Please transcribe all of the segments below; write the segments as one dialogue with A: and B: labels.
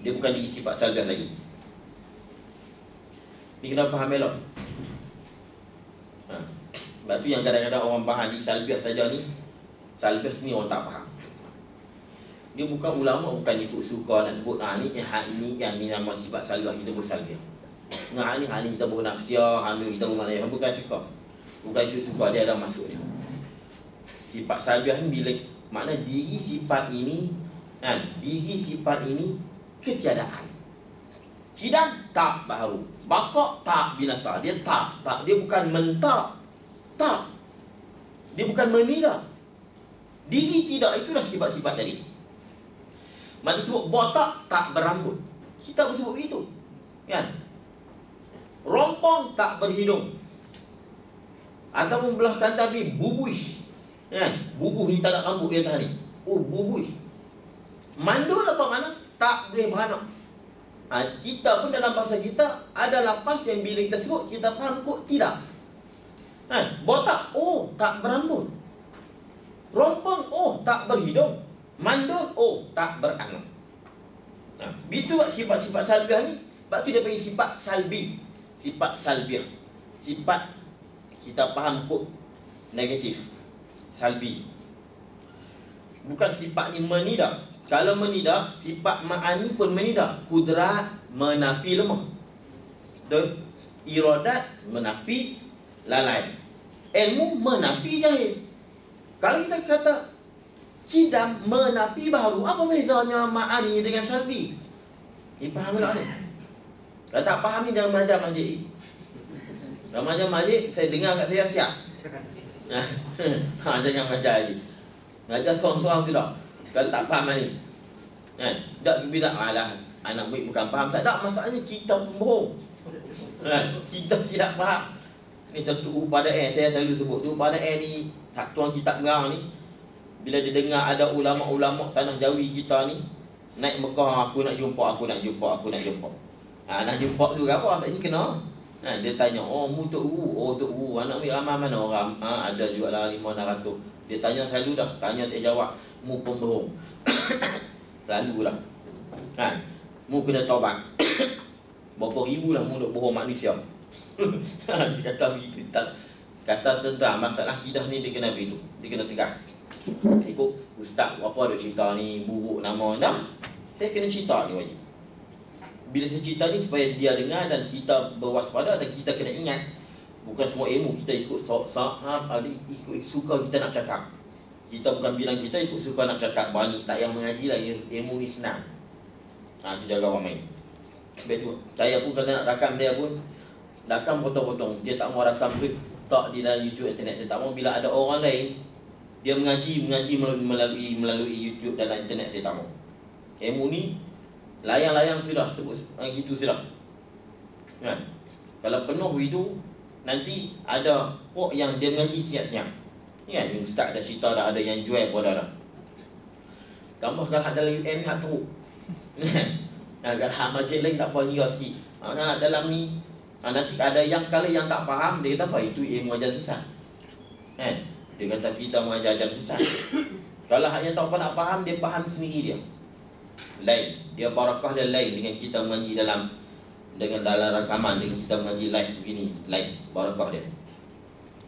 A: Dia bukan diri sifat salbiah lagi Ni kena faham elok ha. Sebab tu yang kadang-kadang orang faham di salbiah saja ni Salbiah ni orang tak faham dia bukan ulama bukan ikut suka nak sebut ah ni hak ni yang ni nama sifat salbiah kita pun salbiah. Nah ni hak ni kita pun nafsia, hak ni kita pun mana bukan suka. Bukan ikut suka dia ada masuk dia. Sifat salbiah ni bila makna diri sifat ini kan diri sifat ini ketiadaan. Kidam tak baru. Bakok tak binasa. Dia tak. Tak. Dia bukan mentak. Tak. Dia bukan menida. Diri tidak itulah sifat-sifat tadi. Mana sebut botak tak berambut. Kita sebut begitu. Kan? Rompong tak berhidung. Ataupun belah kata ni bubuh. Kan? Bubuh ni tak ada rambut di atas ni. Oh, bubuh. Mandul apa mana? Tak boleh beranak. Ha, kita pun dalam bahasa kita ada lapas yang bila kita sebut kita faham kok tidak. Kan? Botak, oh tak berambut. Rompong, oh tak berhidung. Mandul, oh tak beranak. Nah, itu sifat-sifat salbiah ni. Sebab tu dia panggil sifat salbi. Sifat salbiah. Sifat kita faham kod negatif. Salbi. Bukan sifat ni menidak. Kalau menidak, sifat ma'ani pun menidak. Kudrat menapi lemah. Betul? Iradat menapi lalai. Ilmu menapi jahil. Kalau kita kata Kidam menapi baharu. Apa bezanya ma'ani dengan salbi? Ni faham tak ni? Kalau tak faham ni jangan belajar majid Kalau belajar majid, saya dengar kat saya siap. ha, jangan belajar lagi. Belajar sorang-sorang tidak. Kalau tak faham ni. Kan? Tak bila alah anak murid bukan faham. Tak ada masalahnya kita bohong. Kan? Kita silap faham. Ni tentu pada air saya selalu sebut tu pada air ni tak tuan kitab ngarang ni bila dia dengar ada ulama-ulama tanah Jawi kita ni naik Mekah aku nak jumpa aku nak jumpa aku nak jumpa ha, nak jumpa tu apa saat ni kena ha, dia tanya oh mu tok wu. Oh tok wu anak mi ramai mana orang? Ha, ada juga lah lima ratus. Dia tanya selalu dah tanya tak jawab mu pembohong selalu lah. Kan mu kena tobat berapa ribu lah mu nak bohong manusia. Dia kata begitu kata tentang masalah hidah ni dia kena begitu dia kena tegas. Ikut ustaz apa ada cerita ni buruk nama dah Saya kena cerita ni wajib Bila saya cerita ni supaya dia dengar dan kita berwaspada dan kita kena ingat Bukan semua ilmu kita ikut sahab ada ikut suka kita nak cakap. Kita bukan bilang kita ikut suka nak cakap Banyak tak yang mengaji lah ilmu ni senang. Ha, tu jaga orang main. Sebab tu, saya pun kalau nak rakam dia pun Rakam potong-potong. Dia tak mau rakam tu Tak di dalam YouTube internet. Saya tak mau bila ada orang lain dia mengaji mengaji melalui, melalui YouTube dan internet saya tak mau. Ilmu ni layang-layang sudah sebut uh, gitu sudah. Kan? Kalau penuh itu nanti ada pok yang dia mengaji siap-siap. Kan ni ustaz dah cerita dah ada yang jual pun dah. Tambah kalau ada dalam UM hak teruk. Nah, kalau hak majlis lain tak apa ni sikit. Ha, dalam ni ha, nanti ada yang kalau yang tak faham dia kata apa itu ilmu ajar sesat. Kan? Dia kata kita mengajar ajaran sesat Kalau hak yang tak apa nak faham Dia faham sendiri dia Lain. Dia barakah dia lain dengan kita mengaji dalam Dengan dalam rakaman Dengan kita mengaji live begini Lain. Barakah dia.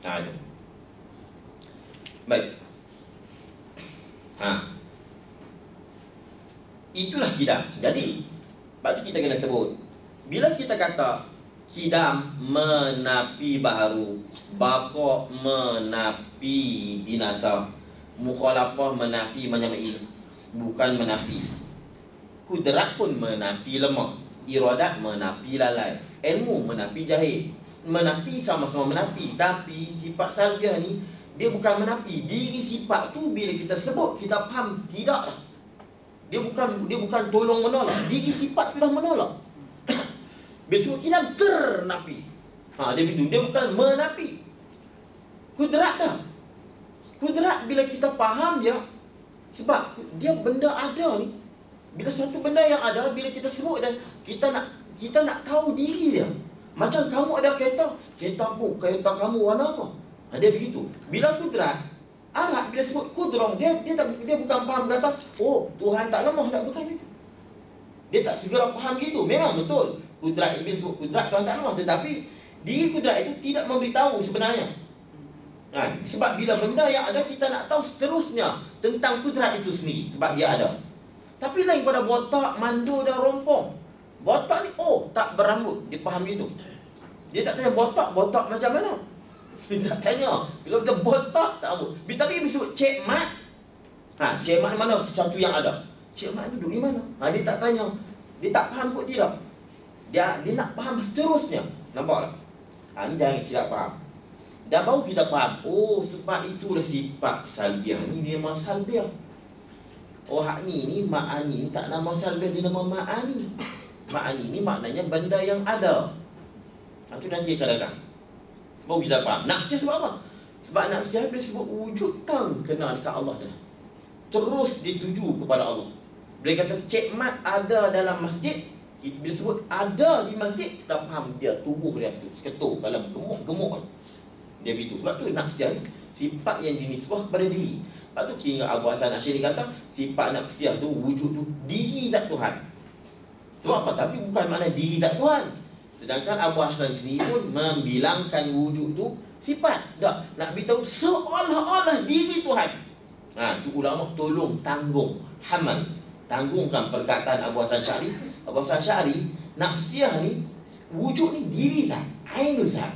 A: Ha itu. Baik. Ha. Itulah kidam. Jadi tu kita kena sebut. Bila kita kata Kidam menapi baharu Bakok menapi binasa Mukhalafah menapi menyamai Bukan menapi Kudrat pun menapi lemah Iradat menapi lalai Ilmu menapi jahil Menapi sama-sama menapi Tapi sifat salbiah ni Dia bukan menapi Diri sifat tu bila kita sebut Kita faham Tidak lah Dia bukan dia bukan tolong menolak Diri sifat tu dah menolak Besok hilang ternapi. Ha, dia begitu. Dia bukan menapi. Kudrat dah. Kudrat bila kita faham dia. Sebab dia benda ada ni. Bila satu benda yang ada, bila kita sebut dan kita nak kita nak tahu diri dia. Macam kamu ada kereta. Kereta apa? Kereta kamu warna apa? Ha, dia begitu. Bila kudrat, Arab bila sebut kudrong, dia dia tak dia bukan faham kata, oh Tuhan tak lemah nak bukan itu. Dia tak segera faham gitu. Memang betul. Kudrat Iblis sebut kudrat Tuhan tak Allah. Tetapi diri kudrat itu tidak memberitahu sebenarnya. Ha, sebab bila benda yang ada kita nak tahu seterusnya tentang kudrat itu sendiri. Sebab dia ada. Tapi lain pada botak, mandu dan rompong. Botak ni, oh tak berambut. Dia faham gitu. Dia tak tanya botak, botak macam mana? Dia tak tanya. Bila kita botak, tak rambut. Tapi dia sebut cek mat. Ha, cek mat mana sesuatu yang ada. Cik Mat ni duduk di mana? Ha, dia tak tanya. Dia tak faham kot tidak. Dia dia nak faham seterusnya. Nampak tak? Ha, ni jangan silap faham. Dan baru kita faham. Oh, sebab itulah sifat salbiah ni dia memang salbiah. Oh, hak ni ni ma'ani ni tak nama salbiah dia nama ma'ani. Ma'ani ni maknanya benda yang ada. Ha, tu nanti akan datang. Baru kita faham. Naksiah sebab apa? Sebab naksiah dia sebut wujud tang kena dekat Allah dah. Terus dituju kepada Allah. Bila kata cek mat ada dalam masjid, bila sebut ada di masjid, kita faham dia tubuh dia tu. Seketul dalam gemuk-gemuk. Dia begitu. Sebab tu naksiah ni sifat yang dinisbah kepada diri. Sebab tu kira Abu Hasan Asyari kata sifat naksiah tu wujud tu diri zat Tuhan. Sebab apa? Tapi bukan makna diri zat Tuhan. Sedangkan Abu Hasan sendiri pun membilangkan wujud tu sifat. Tak. Nak beritahu seolah-olah diri Tuhan. Ha, tu ulama tolong tanggung hamal tanggungkan perkataan Abu Hasan Syari Abu Hasan Syari Naksiah ni Wujud ni diri zat Ainul zat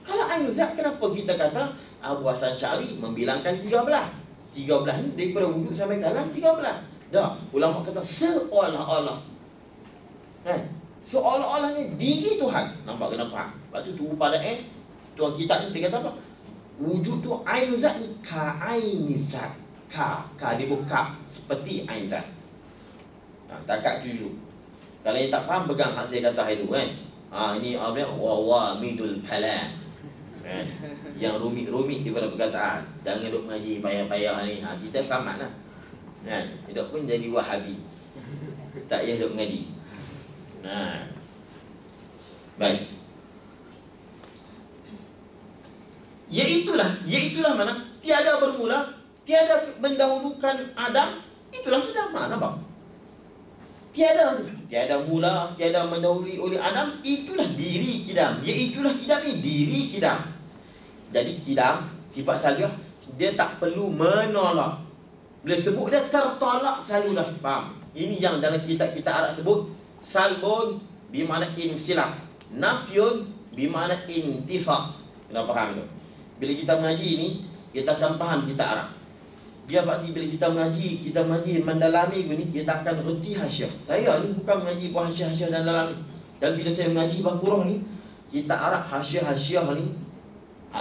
A: Kalau Ainul zat Kenapa kita kata Abu Hasan Syari Membilangkan 13 13 ni Daripada wujud sampai kalam 13 Dah Ulama kata Seolah-olah Kan Seolah-olahnya Diri Tuhan Nampak kenapa Lepas tu tu pada eh Tuan kitab ni dia kata apa Wujud tu Ainul zat ni Ka-ainul zat Ka Ka dia buka Seperti Ainul zat Ha, takat tu dulu. Kalau yang tak faham pegang saya kata hari tu kan. Ha, ini apa dia? Wawamidul kalam. Kan? Yang rumit-rumit daripada perkataan. Jangan duk mengaji payah-payah ni. Ha, kita selamat lah. Kan? Hidup pun jadi wahabi. Tak payah duk mengaji. Nah. Baik. Iaitulah, iaitulah mana? Tiada bermula, tiada mendahulukan Adam, itulah sudah mana nampak? Tiada Tiada mula Tiada mendahului oleh Adam Itulah diri kidam Iaitulah kidam ni Diri kidam Jadi kidam Sifat salih Dia tak perlu menolak. Bila sebut dia tertolak selalu dah. Faham? Ini yang dalam kitab kita Arab sebut Salbun Bimana insilaf Nafyun Bimana intifak. Kita faham tu? Bila kita mengaji ni Kita akan faham kita Arab. Dia berarti bila kita mengaji, kita mengaji mendalami ni, kita akan reti hasyah. Saya ni bukan mengaji buah hasyah-hasyah dan dalam Dan bila saya mengaji Bahkurah ni, kita arah hasyah-hasyah ni,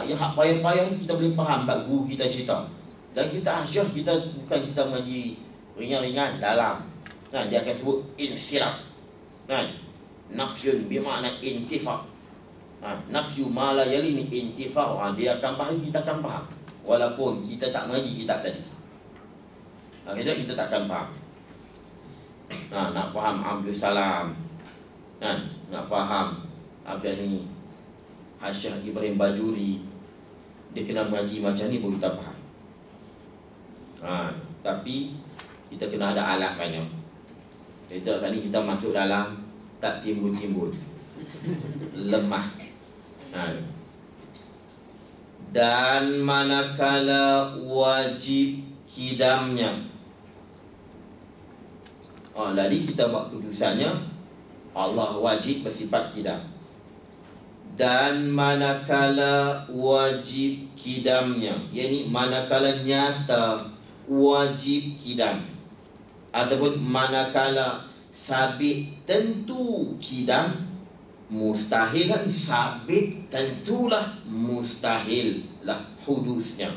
A: yang hak payah-payah ni kita boleh faham bab guru kita cerita. Dan kita hasyah, kita bukan kita mengaji ringan-ringan dalam. Kan? Dia akan sebut insirab. Kan? Nafyun bermakna intifak. Ha, nafyu mala yali ni intifak. Ha, dia akan faham, kita akan faham. Walaupun kita tak mengaji kitab tadi. Akhirnya kita takkan faham ha, Nak faham Abdul Salam kan? Nak faham Apa ni Hasyah Ibrahim Bajuri. Dia kena mengaji macam ni pun kita faham. Ha, Tapi Kita kena ada alat banyak Kita tadi kita masuk dalam Tak timbul-timbul Lemah. Ha. Dan manakala wajib kidamnya? Oh, lalu kita buat keputusannya Allah wajib bersifat kidam Dan manakala wajib kidamnya. Yang manakala nyata wajib kidam. Ataupun manakala sabit tentu kidam Mustahil kan? Sabit tentulah mustahil lah hudusnya.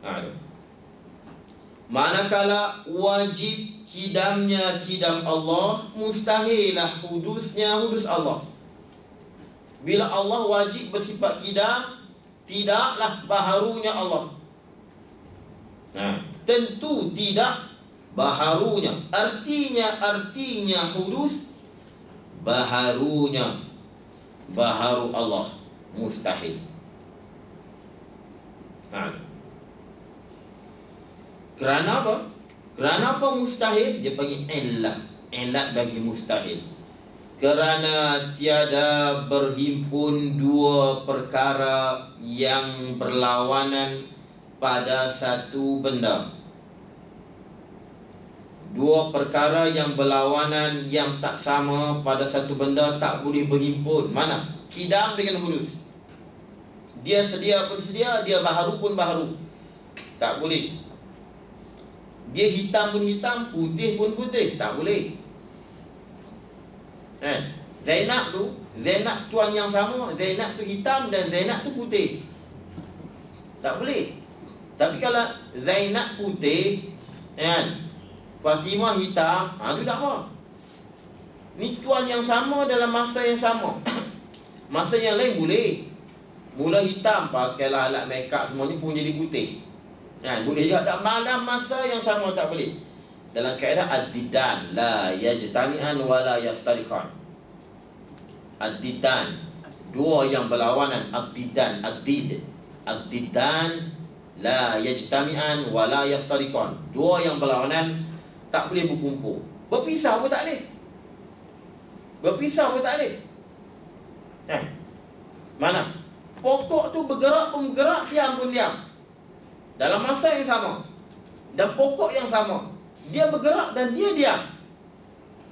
A: Ha, Manakala wajib kidamnya kidam Allah Mustahilah hudusnya hudus Allah. Bila Allah wajib bersifat kidam Tidaklah baharunya Allah. Nah, Tentu tidak baharunya. Artinya artinya hudus Baharunya. Baharu Allah Mustahil. Nah, kerana apa? Kerana apa mustahil? Dia panggil illat. Illat bagi mustahil. Kerana tiada berhimpun dua perkara yang berlawanan pada satu benda. Dua perkara yang berlawanan yang tak sama pada satu benda tak boleh berhimpun. Mana? Kidam dengan hulus. Dia sedia pun sedia, dia baharu pun baharu. Tak boleh. Dia hitam pun hitam, putih pun putih. Tak boleh. Eh, Zainab tu, Zainab tuan yang sama, Zainab tu hitam dan Zainab tu putih. Tak boleh. Tapi kalau Zainab putih, kan? Fatimah hitam, ha tu tak apa. Ni tuan yang sama dalam masa yang sama. masa yang lain boleh. Mula hitam pakailah alat make up semuanya pun jadi putih. Kan? Boleh juga. tak dalam masa yang sama tak boleh. Dalam kaedah ad-didan la yajtami'an wa la yaftariqan. Ad-didan. Dua yang berlawanan. Ad-didan ad-did. Ad-didan la yajtami'an wa la yaftariqan. Dua yang berlawanan tak boleh berkumpul. Berpisah pun tak boleh. Berpisah pun tak boleh. Eh mana? Pokok tu bergerak pun bergerak diam pun diam dalam masa yang sama dan pokok yang sama dia bergerak dan dia diam.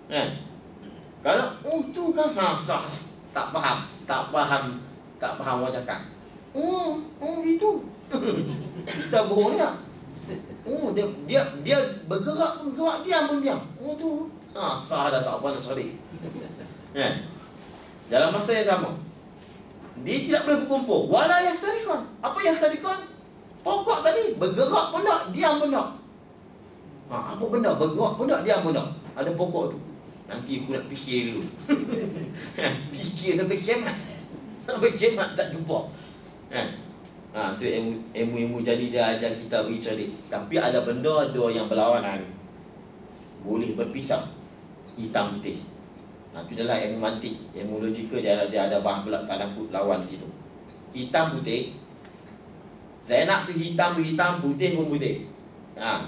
A: Kan? Kalau oh tu kan masa tak faham, tak faham, tak faham orang cakap. Oh, oh gitu. Kita bohong dia. Oh dia dia dia bergerak bergerak diam pun diam. Oh tu ha sah dah tak apa nak sorry. Kan? Dalam masa yang sama. Dia tidak boleh berkumpul. Wala yaftarikon. Apa yaftarikon? Pokok tadi bergerak pun tak, diam pun tak. Ha, apa benda bergerak pun tak diam pun tak. Ada pokok tu. Nanti aku nak fikir dulu. fikir sampai kiamat. Sampai kiamat tak jumpa. Ha. Ha, tu ilmu-ilmu jadi dia ajar kita beri. Tapi ada benda dua yang berlawanan. Boleh berpisah. Hitam putih. Ha, tu adalah ilmu mantik. Ilmu logika dia ada, dia ada bahan belak tak lawan situ. Hitam putih. Zainab tu hitam tu hitam, putih pun putih. Ha,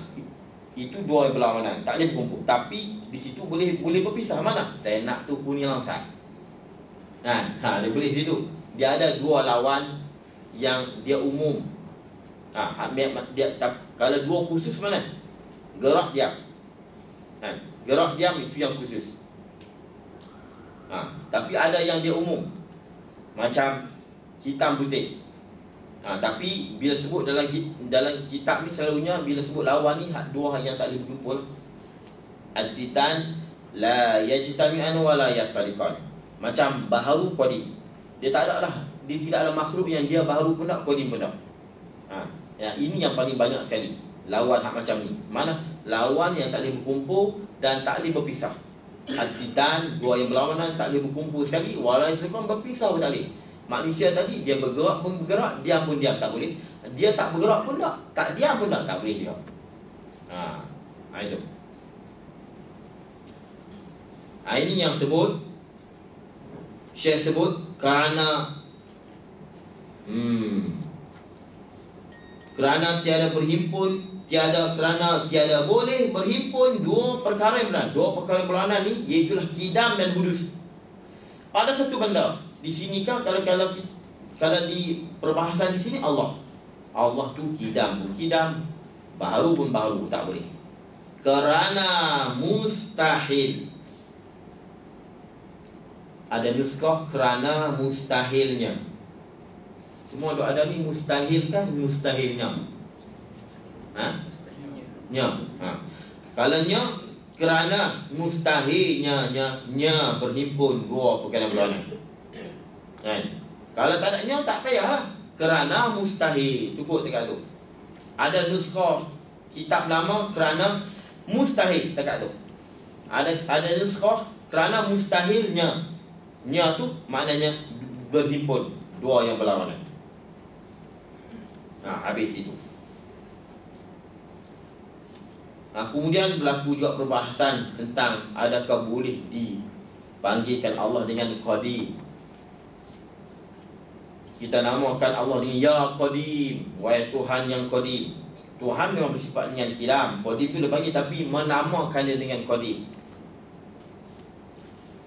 A: itu dua berlawanan. Tak boleh berkumpul tapi di situ boleh boleh berpisah. Mana? Nak tu kuning langsat ha, ha dia boleh situ. Dia ada dua lawan yang dia umum. Ha, ha dia tak, kalau dua khusus mana? Gerak diam. Ha, gerak diam itu yang khusus. Ha, tapi ada yang dia umum. Macam hitam putih Ha, tapi bila sebut dalam dalam kitab ni selalunya bila sebut lawan ni hak dua hak yang tak boleh berkumpul. Ad-ditan la yajtami'an wa la yaftariqan. Macam baharu qadim. Dia tak ada lah. Dia tidak ada makhluk yang dia baharu pun tak qadim pun tak. Ha, ya, ini yang paling banyak sekali. Lawan hak macam ni. Mana? Lawan yang tak boleh berkumpul dan tak boleh berpisah. Ad-ditan dua yang berlawanan tak boleh berkumpul sekali. Walau berpisah pun tak boleh. Manusia tadi dia bergerak pun bergerak, diam pun diam tak boleh. Dia tak bergerak pun tak, tak diam pun tak, tak boleh juga. Ha, ha itu. Ha, ini yang sebut Syekh sebut kerana hmm, kerana tiada berhimpun tiada kerana tiada boleh berhimpun dua perkara yang benar dua perkara berlawanan ni iaitu kidam dan hudus pada satu benda di sini kah kalau kalau kalau di perbahasan di sini Allah. Allah tu kidam kidam, baru pun baru tak boleh. Kerana mustahil. Ada nuskah kerana mustahilnya. Semua dok ada ni mustahil kan mustahilnya. Ha? Nya. Ha. Kalau nya kerana mustahilnya nya nya berhimpun dua perkara berlawanan. Kan? Kalau tak adanya tak payahlah. Kerana mustahil. Cukup dekat tu. Ada nuskah kitab lama kerana mustahil dekat tu. Ada ada nuskah kerana mustahilnya. Nya tu maknanya berhimpun dua yang berlawanan. Ha, habis itu. Ha, kemudian berlaku juga perbahasan tentang adakah boleh dipanggilkan Allah dengan Qadim kita namakan Allah dengan Ya Qadim. Wahai Tuhan yang Qadim. Tuhan memang bersifat dengan kiram Qadim tu dia panggil Tapi menamakan dia dengan Qadim.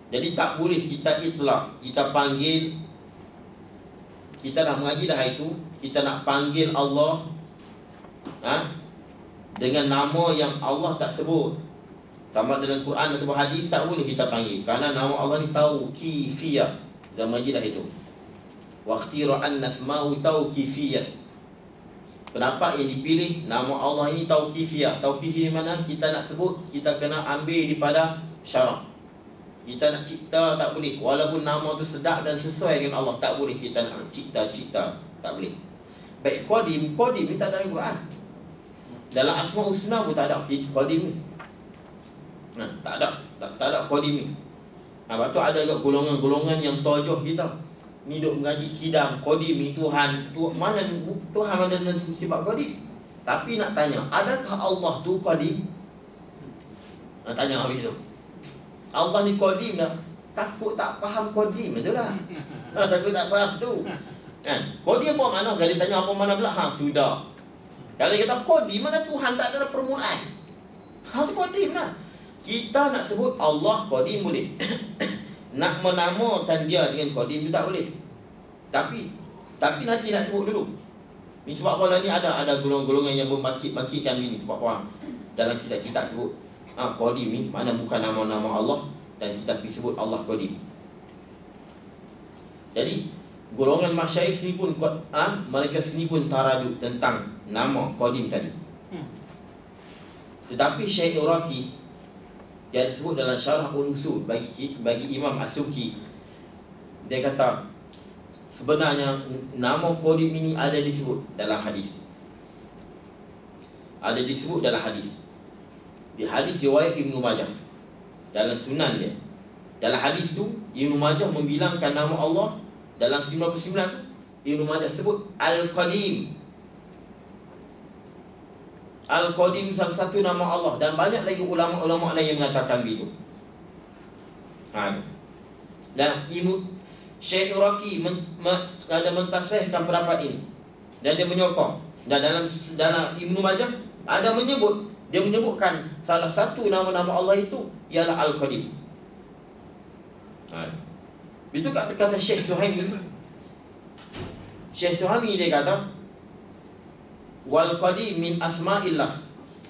A: Jadi tak boleh kita itlak Kita panggil Kita dah mengaji dah itu Kita nak panggil Allah ha? Dengan nama yang Allah tak sebut. Sama dalam Quran atau hadis Tak boleh kita panggil. Kerana nama Allah ni tahu Kifiyah mengaji dah itu Waktira'an nasma'u tahu kifiyah Pendapat yang dipilih Nama Allah ini Tauqifiyah Tauqifiyah mana? Kita nak sebut Kita kena ambil daripada syarak Kita nak cipta tak boleh. Walaupun nama tu sedap dan sesuai dengan Allah Tak boleh kita nak cipta-cipta Tak boleh. Baik Qadim Qadim ni tak ada dalam Quran. Dalam Asma Husna pun tak ada Qadim ni. Nah, Tak ada. Tak, tak ada Qadim ni. Nah, Lepas tu ada golongan-golongan yang tojoh kita ni duk mengaji kidam qadim ni Tuhan. Tu mana Tuhan ada sifat qadim. Tapi nak tanya adakah Allah tu qadim? Nak tanya habis tu. Allah ni qadim dah. Takut tak faham qadim betul lah takut tak faham tu. Kan? Qadim apa mana kalau tanya apa mana pula? Ha sudah. Kalau kata qadim mana Tuhan tak ada permulaan? Ha tu qadim lah. Kita nak sebut Allah qadim boleh nak menamakan dia dengan kodim itu tak boleh. Tapi tapi nanti nak sebut dulu. Ni sebab apa ni ada ada golongan-golongan yang membangkit-bangkitkan ini sebab apa? Dalam kita kita sebut ha, kodim ni mana bukan nama-nama Allah dan kita pergi sebut Allah kodim. Jadi golongan masyayikh sini pun ha, mereka sini pun taraduk tentang nama kodim tadi. Hmm. Tetapi Syekh Iraqi yang disebut dalam syarah usul bagi bagi Imam Asuki dia kata sebenarnya nama Qadim ini ada disebut dalam hadis. Ada disebut dalam hadis. Di hadis riwayat Ibnu Majah dalam sunan dia. Dalam hadis tu Ibnu Majah membilangkan nama Allah dalam 99 tu Ibnu Majah sebut Al-Qadim Al-Qadim salah satu nama Allah dan banyak lagi ulama-ulama lain yang mengatakan begitu. Ha. Dan Ibnu Syekh Uraki men, me, ada mentasihkan pendapat ini. Dan dia menyokong. Dan dalam dalam Ibnu Majah ada menyebut dia menyebutkan salah satu nama-nama Allah itu ialah Al-Qadim. Ha. Itu kata kata Syekh Suhaimi. Syekh Suhaimi dia kata wal qadim min asma'illah.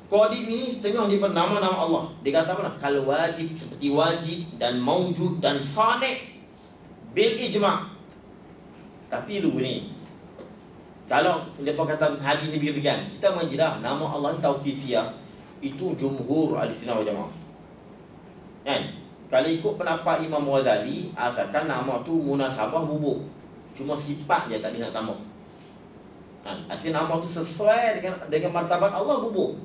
A: Qadim ini setengah daripada nama-nama Allah. Dia kata apa? Kalau wajib seperti wajib dan maujud dan sani' bil ijma' tapi dulu ni kalau depa kata hadis ni begini kita mengira nama Allah tauqifiyah. Itu jumhur ahli sunnah jamaah. Kan? Kalau ikut pendapat Imam Ghazali asalkan nama tu munasabah bubuk. Cuma sifat je tak nak tambah Kan? Asil nama tu sesuai dengan dengan martabat Allah bubuk.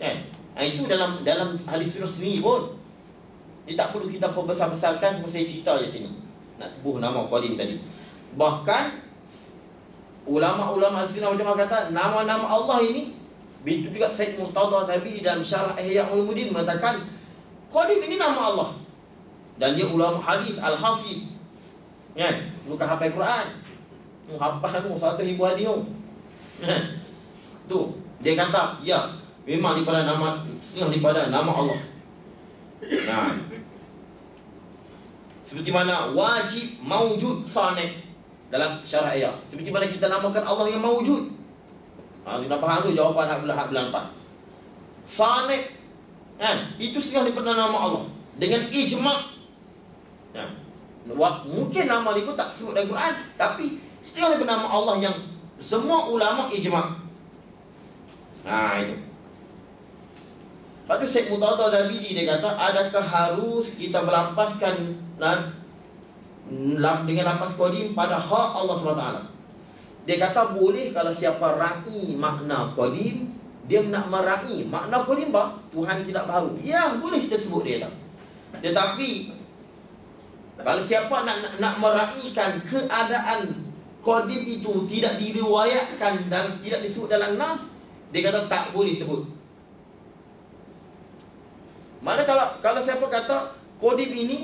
A: Kan? Ha, itu dalam dalam hadis sunnah sendiri pun. Dia tak perlu kita perbesar-besarkan cuma saya cerita je sini. Nak sebut nama Qadim tadi. Bahkan ulama-ulama sunnah macam kata nama-nama Allah ini Begitu juga Said Murtada Zabidi dalam syarah Ihya Ulumuddin mengatakan Qadim ini nama Allah. Dan dia ulama hadis Al-Hafiz. Kan? Bukan hafal Quran. Hafal tu satu ribu hadis tu dia kata ya memang daripada nama setengah daripada nama Allah. Nah. Seperti mana wajib maujud sanik dalam syarah ayat. Seperti mana kita namakan Allah yang maujud. Ha kita faham tu? Jawapan hak belah hak belah empat sanik kan? Itu setengah daripada nama Allah. Dengan ijma' ya. mungkin nama dia pun tak sebut dalam Quran tapi setengah daripada nama Allah yang semua ulama ijma. Ha itu. Lepas tu Syekh Mutawatir Zabidi dia kata adakah harus kita melampaskan dan dengan lapas qadim pada hak Allah SWT. Dia kata boleh kalau siapa ra'i makna qadim dia nak mera'i makna qadim bah Tuhan tidak baru. Ya, boleh kita sebut dia tak. Tetapi kalau siapa nak nak, nak meraihkan keadaan Qadim itu tidak diriwayatkan dan tidak disebut dalam nas Dia kata tak boleh sebut Mana kalau kalau siapa kata Qadim ini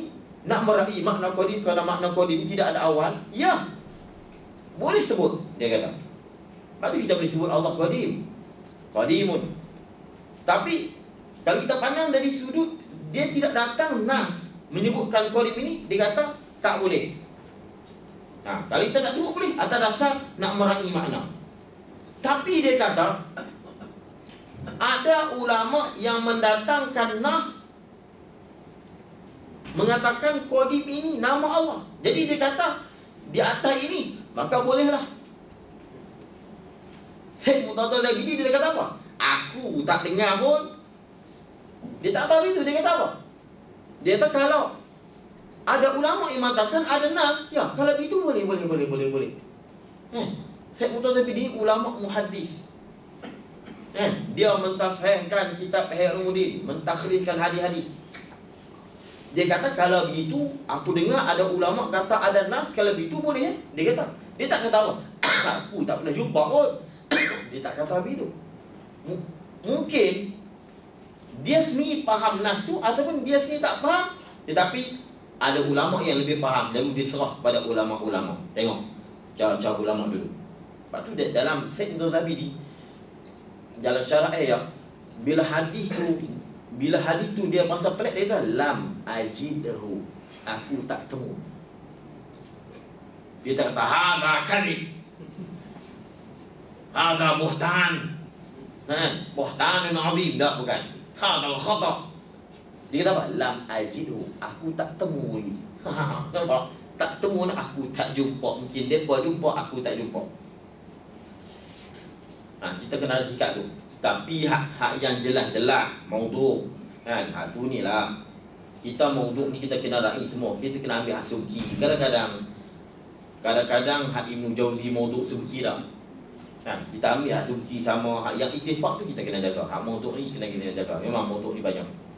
A: nak meraih makna Qadim Kerana makna Qadim tidak ada awal Ya Boleh sebut Dia kata Lepas kita boleh sebut Allah Qadim Qadimun. Tapi kalau kita pandang dari sudut dia tidak datang nas menyebutkan qadim ini dia kata tak boleh. Ha, kalau kita nak sebut boleh atas dasar nak merangi makna. Tapi dia kata ada ulama yang mendatangkan nas mengatakan qadim ini nama Allah. Jadi dia kata di atas ini maka bolehlah. Syekh Mutadal Zabidi dia kata apa? Aku tak dengar pun. Dia tak tahu itu. Dia kata apa? Dia kata kalau ada ulama yang mengatakan ada nas, ya kalau itu boleh, boleh, boleh, boleh, boleh. Eh, Syekh Mutadal Zabidi ulama muhaddis. Eh, dia mentasihkan kitab Hairumuddin, mentakhrijkan hadis-hadis. Dia kata kalau begitu aku dengar ada ulama kata ada nas kalau begitu boleh eh? Dia kata. Dia tak kata apa. aku tak pernah jumpa pun. dia tak kata begitu. M- mungkin dia sendiri faham nas tu ataupun dia sendiri tak faham tetapi ada ulama yang lebih faham lalu diserah pada ulama-ulama. Tengok cara-cara ulama dulu. Lepas tu dalam Sayyid Nuzul Zabidi dalam syarah ayat bila hadis tu bila hadis tu dia masa pelik dia kata lam ajidhu. Aku tak temu. Dia tak kata hadza kadhib. Hadza buhtan. Ha, buhtan azim tak bukan. Hadza al-khata. Dia kata apa? Lam ajidhu. Aku tak temu lagi. Nampak? Tak temu nak aku tak jumpa. Mungkin dia buat jumpa, aku tak jumpa. Ha, kita kena ada sikap tu. Tapi hak-hak yang jelas-jelas maudhu kan hak tu ni lah. Kita maudhu ni kita kena raih semua. Kita kena ambil asumsi. Kadang-kadang kadang-kadang hak Ibnu Jauzi maudhu subki dah. Kan kita ambil asumsi sama hak yang ittifaq tu kita kena jaga. Hak maudhu ni kena kita jaga. Memang maudhu ni banyak.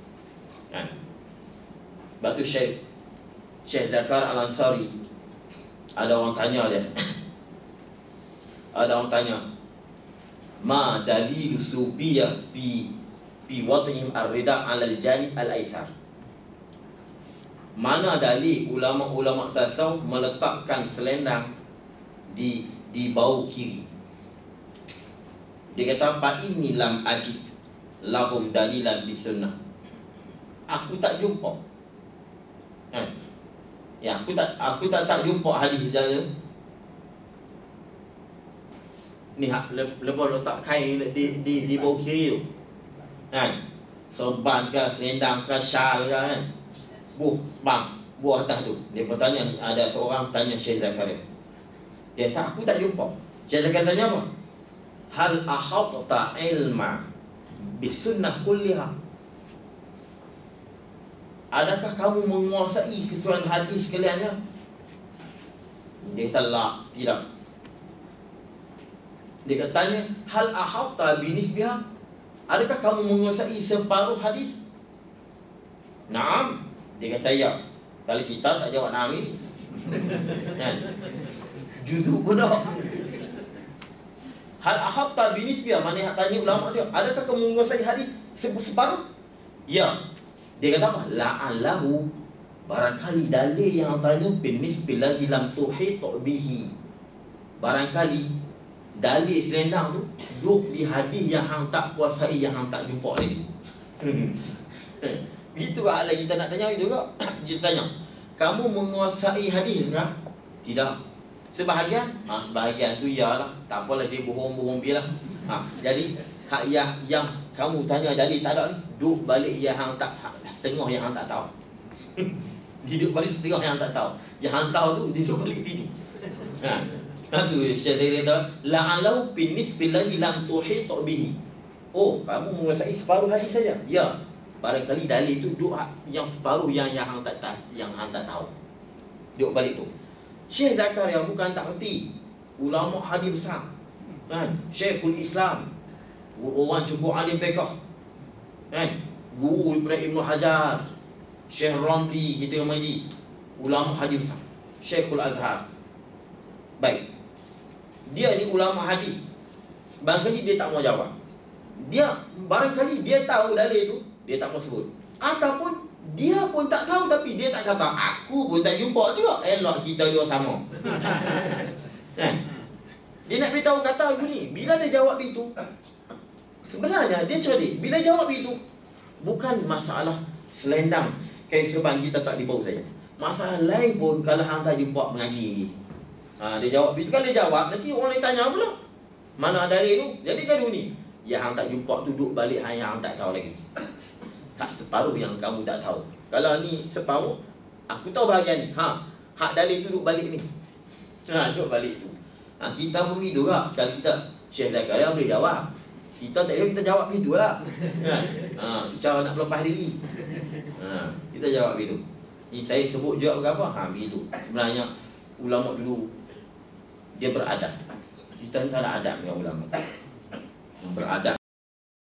A: Kan. Batu Syekh Syekh Zakar Al-Ansari ada orang tanya dia. ada orang tanya, ma dalil subiyah bi bi wadhihim ar-rida 'ala al-janib al-aisar mana dalil ulama-ulama tasawuf meletakkan selendang di di bau kiri dia kata lam ajid lahum dalilan bi sunnah aku tak jumpa kan ya aku tak aku tak tak jumpa hadis dalam ni hak lepas letak kain di di di bawah kiri tu. Kan? Serban ke, selendang ke, syal ke kan? Buh, bang, buah atas tu. Dia pun tanya, ada seorang tanya Syekh Zakaria. Dia tak, aku tak jumpa. Syekh Zakaria tanya apa? Hal ahadta ilma bisunnah kulliha. Adakah kamu menguasai keseluruhan hadis sekaliannya? Dia kata, tidak. Dia katanya hal ahata binisbiha adakah kamu menguasai separuh hadis? Naam. Dia kata ya. Kalau kita tak jawab naam ni kan? Juzuk pun hal ahata binisbiha mana yang tanya ulama dia? Adakah kamu menguasai hadis separuh? Ya dia kata apa la'allahu barangkali dalil yang tanya binisbi ladzi lam tuhit bihi barangkali dalil selendang tu duduk di hadis yang hang tak kuasai yang hang tak jumpa lagi. Itu hal lagi kita nak tanya juga. Kita tanya, kamu menguasai hadis ke? Tidak. Sebahagian? Ha, sebahagian tu iyalah. Tak apalah dia bohong-bohong biarlah. Ha, jadi hak yang yang kamu tanya dalil tak ada ni, duduk balik yang hang tak setengah yang hang tak tahu. duduk balik setengah yang hang tak tahu. Yang hang tahu tu dia duduk balik sini. Ha, Satu Syekh dia kata la'alau binis billahi lam tuhit bihi. Oh, kamu menguasai separuh hadis saja. Ya. Barangkali dalil itu duk yang separuh yang yang hang tak tahu, yang hang tak tahu. Duk balik tu. Syekh Zakaria bukan tak erti. Ulama hadis besar. Kan? Syekhul Islam. Orang cukup alim fiqh. Kan? Guru daripada Ibn Hajar. Syekh Ramli kita mengaji. Ulama hadis besar. Syekhul Azhar. Baik dia ni ulama hadis barangkali dia tak mau jawab dia barangkali dia tahu dalil tu dia tak mau sebut ataupun dia pun tak tahu tapi dia tak kata aku pun tak jumpa juga elok kita dua sama kan dia nak beritahu kata aku ni bila dia jawab itu Sebenarnya dia cerdik. Bila jawab itu, bukan masalah selendang kain serban kita tak dibawa saja. Masalah lain pun kalau hang tak jumpa mengaji. Ha, dia jawab itu kan dia jawab nanti orang lain tanya pula. Mana dalil tu? Jadi kan ni. Ya hang tak jumpa duduk balik hang yang tak tahu lagi. Tak separuh yang kamu tak tahu. Kalau ni separuh, aku tahu bahagian ni. Ha, hak dalil tu duduk balik ni. Ha, duduk balik tu. Ha, kita pun begitu. Kalau kita Syekh Zakaria boleh jawab. Kita tak boleh kita jawab begitu lah. Ha, ha, tu cara nak melepas diri. Ha, kita jawab begitu. Ni saya sebut juga berapa? Ha, begitu. Sebenarnya ulama dulu dia beradab. Kita tak ada adab dengan ulama. Beradab